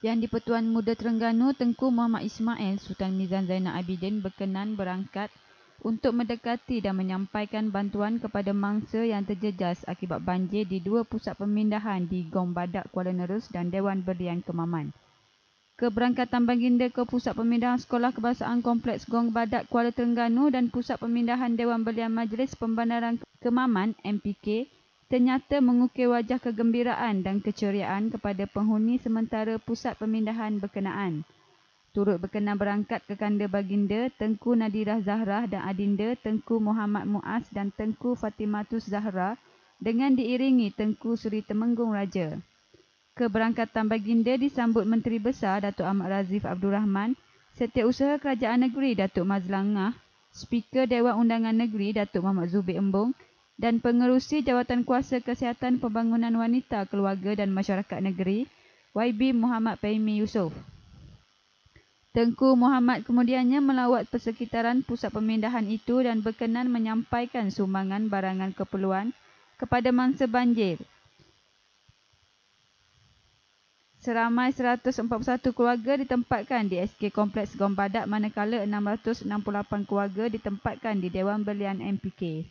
Yang di-Pertuan Muda Terengganu Tengku Muhammad Ismail Sultan Mizan Zainal Abidin berkenan berangkat untuk mendekati dan menyampaikan bantuan kepada mangsa yang terjejas akibat banjir di dua pusat pemindahan di Gong Badak Kuala Nerus dan Dewan Berlian Kemaman. Keberangkatan baginda ke Pusat Pemindahan Sekolah Kebangsaan Kompleks Gong Badak Kuala Terengganu dan Pusat Pemindahan Dewan Berlian Majlis Pembandaran Kemaman MPK ternyata mengukir wajah kegembiraan dan keceriaan kepada penghuni sementara pusat pemindahan berkenaan. Turut berkenan berangkat ke kanda baginda Tengku Nadirah Zahra dan adinda Tengku Muhammad Muaz dan Tengku Fatimatus Zahra dengan diiringi Tengku Seri Temenggung Raja. Keberangkatan baginda disambut Menteri Besar Datuk Ahmad Razif Abdul Rahman, Setiausaha Kerajaan Negeri Datuk Mazlangah, Speaker Dewan Undangan Negeri Datuk Muhammad Zubir Embong dan pengerusi Jawatan Kuasa Kesihatan Pembangunan Wanita, Keluarga dan Masyarakat Negeri, YB Muhammad Fahimi Yusof. Tengku Muhammad kemudiannya melawat persekitaran pusat pemindahan itu dan berkenan menyampaikan sumbangan barangan keperluan kepada mangsa banjir. Seramai 141 keluarga ditempatkan di SK Kompleks Gombadak manakala 668 keluarga ditempatkan di Dewan Belian MPK.